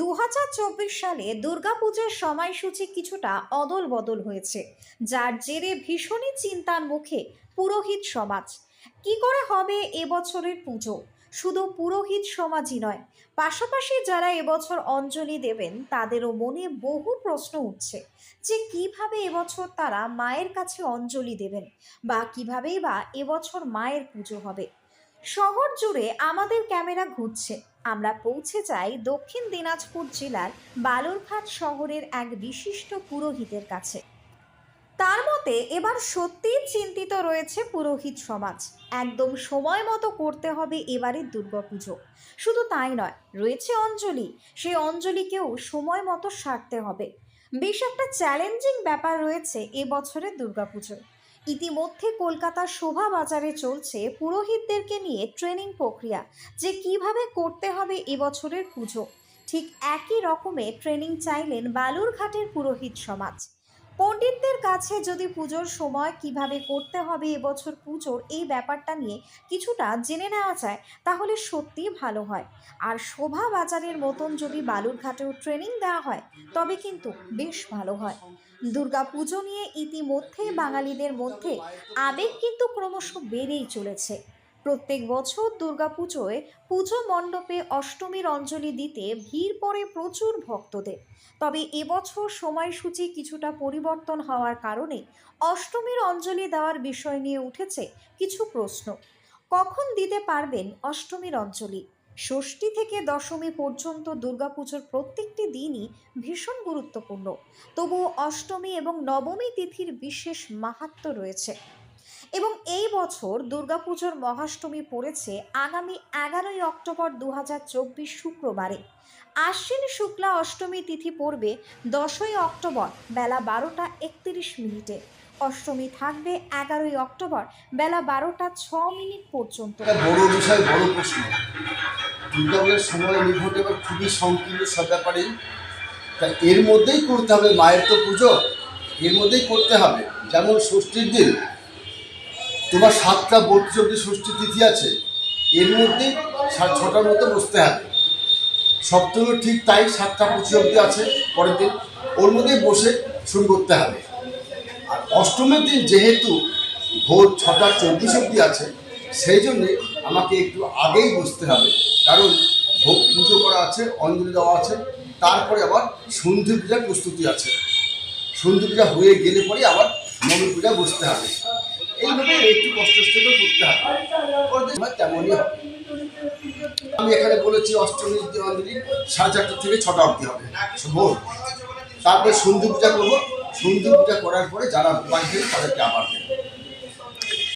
দু হাজার চব্বিশ সালে দুর্গাপুজোর সময়সূচি কিছুটা অদল বদল হয়েছে, যার জেরে ভীষণই চিন্তার মুখে পুরোহিত সমাজ। কি করে হবে এবছরের পুজো? শুধু পুরোহিত সমাজই নয়, পাশাপাশি যারা এবছর অঞ্জলি দেবেন, তাদেরও মনে বহু প্রশ্ন উঠছে যে কীভাবে এবছর তারা মায়ের কাছে অঞ্জলি দেবেন বা কিভাবেই বা এবছর মায়ের পুজো হবে। শহর জুড়ে আমাদের ক্যামেরা ঘুরছে। আমরা পৌঁছে যাই দক্ষিণ দিনাজপুর জেলার বালুরঘাট শহরের এক বিশিষ্ট পুরোহিতের কাছে। তার মতে, এবার সত্যিই চিন্তিত রয়েছে পুরোহিত সমাজ। একদম সময় মতো করতে হবে এবারের দুর্গাপুজো। শুধু তাই নয়, রয়েছে অঞ্জলি। সেই অঞ্জলিকেও সময় মতো সারতে হবে। বেশ একটা চ্যালেঞ্জিং ব্যাপার রয়েছে এবছরের দুর্গাপুজোয়। ইতিমধ্যে কলকাতার শোভা বাজারে চলছে পুরোহিতদেরকে নিয়ে ট্রেনিং প্রক্রিয়া যে কীভাবে করতে হবে এবছরের পুজো। ঠিক একই রকমের ট্রেনিং চাইলেন বালুরঘাটের পুরোহিত সমাজ। পণ্ডিতদের কাছে যদি পুজোর সময় কীভাবে করতে হবে এবছর পুজোর এই ব্যাপারটা নিয়ে কিছুটা জেনে নেওয়া যায়, তাহলে সত্যি ভালো হয়। আর শোভা বাজারের মতন যদি বালুরঘাটেও ট্রেনিং দেওয়া হয়, তবে কিন্তু বেশ ভালো হয়। দুর্গা পুজো নিয়ে ইতিমধ্যে বাঙালিদের মধ্যে আবেগ কিন্তু ক্রমশ বেড়েই চলেছে। প্রত্যেক বছর দুর্গাপুজোয় পুজো মণ্ডপে অষ্টমীর অঞ্জলি দিতে ভিড় পড়ে প্রচুর ভক্তদের। তবে এবছর সময়সূচি কিছুটা পরিবর্তন হওয়ার কারণে অষ্টমীর অঞ্জলি দেওয়ার বিষয় নিয়ে উঠেছে কিছু প্রশ্ন। কখন দিতে পারবেন অষ্টমীর অঞ্জলি? ষষ্ঠী থেকে দশমী পর্যন্ত দুর্গাপুজোর প্রত্যেকটি দিনই ভীষণ গুরুত্বপূর্ণ। তবুও অষ্টমী এবং নবমী তিথির বিশেষ মাহাত্ম্য রয়েছে। এবং এই বছর দুর্গাপুজোর মহাষ্টমী পড়েছে আগামী এগারোই অক্টোবর দু হাজার চব্বিশ শুক্রবারে। আশ্বিন শুক্লা অষ্টমী তিথি পড়বে দশই অক্টোবর বেলা বারোটা একত্রিশ মিনিটে। অষ্টমী থাকবে এগারোই অক্টোবর বেলা বারোটা ছ মিনিট পর্যন্ত। বড় বিষয়, বড় প্রশ্ন। দুর্গাপুজোর সময় নিভট এবার খুবই সংকীর্ণ সব এর মধ্যেই করতে হবে মায়ের তো পুজো, এর মধ্যেই করতে হবে। যেমন ষষ্ঠীর দিন তোমার সাতটা বত্রিশ অব্দি ষষ্ঠী তিথি আছে, এর মধ্যেই সাত ছটার মধ্যে বসতে হবে। সপ্তমী ঠিক তাই সাতটা পঁচিশ অব্দি আছে পরের দিন, ওর মধ্যেই বসে শুরু করতে হবে। আর অষ্টমীর দিন যেহেতু ভোর ছটা চব্বিশ অব্দি আছে, সেই জন্যে আমাকে একটু আগেই বসতে হবে। কারণ ভোগ পুজো করা আছে, অঞ্জলি দেওয়া আছে, তারপরে আবার সন্ধি পূজার প্রস্তুতি আছে। সন্ধি পূজা হয়ে গেলে পরে আবার নবমী পূজা বসতে হবে। এইভাবে একটু কষ্ট করে করতে হবে। তেমনই। আমি এখানে বলেছি, অষ্টমীর দিন অঞ্জলি সাড়ে চারটা থেকে ছটা অবধি হবে। ভোর তারপরে সন্ধি পূজা করব। সন্ধি পূজা করার পরে যারা বাড়ি তাদেরকে আবার দেবো।